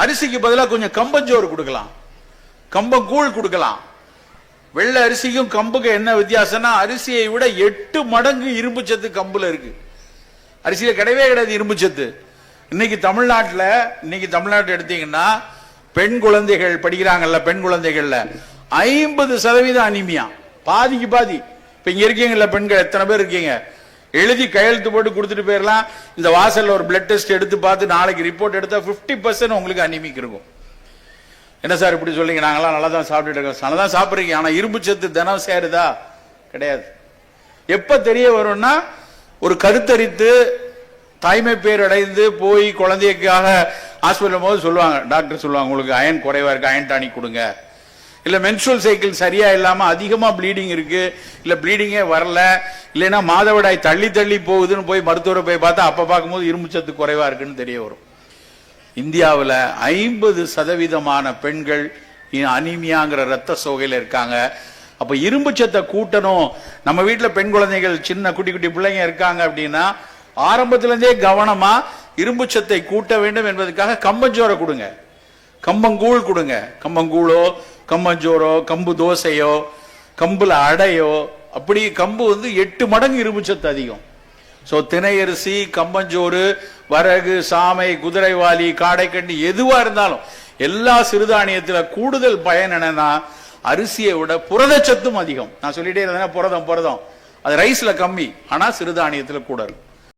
அரிசிக்கு பதிலாக கொஞ்சம் கம்பஞ்சோறு கொடுக்கலாம். கம்பங்கூழ் கொடுக்கலாம். வெள்ளை அரிசிக்கும் கம்புக்கு என்ன வித்தியாசம்னா அரிசியை விட எட்டு மடங்கு இரும்பு சத்து கம்புல இருக்கு. அரிசியில கிடையவே கிடையாது இரும்பு சத்து. இன்னைக்கு தமிழ்நாட்டில் இன்னைக்கு தமிழ்நாட்டு எடுத்தீங்கன்னா பெண் குழந்தைகள் படிக்கிறாங்கல்ல பெண் குழந்தைகள்ல ஐம்பது சதவீதம் அனிமியா. பாதிக்கு பாதி. இப்ப இங்க இருக்கீங்கல்ல பெண்கள் எத்தனை பேர் இருக்கீங்க? எழுதி கையெழுத்து போட்டு கொடுத்துட்டு போயிடலாம் இந்த வாசல்ல ஒரு பிளட் டெஸ்ட் எடுத்து பார்த்து நாளைக்கு ரிப்போர்ட் எடுத்தா 50% பர்சன்ட் உங்களுக்கு அனிமிக் இருக்கும். என்ன சார் இப்படி சொல்றீங்க? நாங்களாம் நல்லா தான் சாப்பிட்டுட்டு இருக்கோம். நல்லா தான் சாப்பிட்றீங்க. ஆனா இரும்பு சத்து தினம் சேருதா? கிடையாது. எப்ப தெரிய வரும்னா ஒரு கருத்தரித்து தாய்மை பேர் அடைந்து போய் குழந்தைக்காக ஹாஸ்பிட்டல் போது சொல்லுவாங்க. டாக்டர் சொல்லுவாங்க உங்களுக்கு அயன் குறைவா இருக்கு அயன் டானிக் கொடுங்க. இல்லை மென்சுரல் சைக்கிள் சரியா இல்லாமல் அதிகமாக ப்ளீடிங் இருக்கு. இல்லை ப்ளீடிங்கே வரல. இல்லைன்னா மாதவிடாய் தள்ளி தள்ளி போகுதுன்னு போய் மருத்துவரை போய் பார்த்தா அப்போ பார்க்கும்போது இரும்புச்சத்து குறைவாக குறைவா இருக்குன்னு தெரிய வரும். இந்தியாவில் ஐம்பது சதவீதமான பெண்கள் அனிமியாங்கிற ரத்த சோகையில் இருக்காங்க. அப்போ இரும்புச்சத்தை கூட்டணும். நம்ம வீட்டில் பெண் குழந்தைகள் சின்ன குட்டி குட்டி பிள்ளைங்க இருக்காங்க அப்படின்னா ஆரம்பத்திலேருந்தே கவனமாக கவனமா கூட்ட வேண்டும் என்பதற்காக கம்பஞ்சோரை கொடுங்க. கம்பங்கூழ் கொடுங்க. கம்பங்கூழோ கம்மஞ்சோரோ கம்பு தோசையோ கம்புல அடையோ அப்படி கம்பு வந்து எட்டு மடங்கு இரும்பு சத்து அதிகம். ஸோ திணையரிசி கம்பஞ்சோறு வரகு சாமை குதிரைவாலி காடைக்கண்ணி எதுவாக இருந்தாலும் எல்லா சிறுதானியத்தில் கூடுதல் பயன் என்னன்னா அரிசியை விட புரதச்சத்தும் அதிகம். நான் சொல்லிட்டே இருந்தேன்னா புரதம் புரதம். அது ரைஸில் கம்மி ஆனால் சிறுதானியத்தில் கூட இருக்கும்.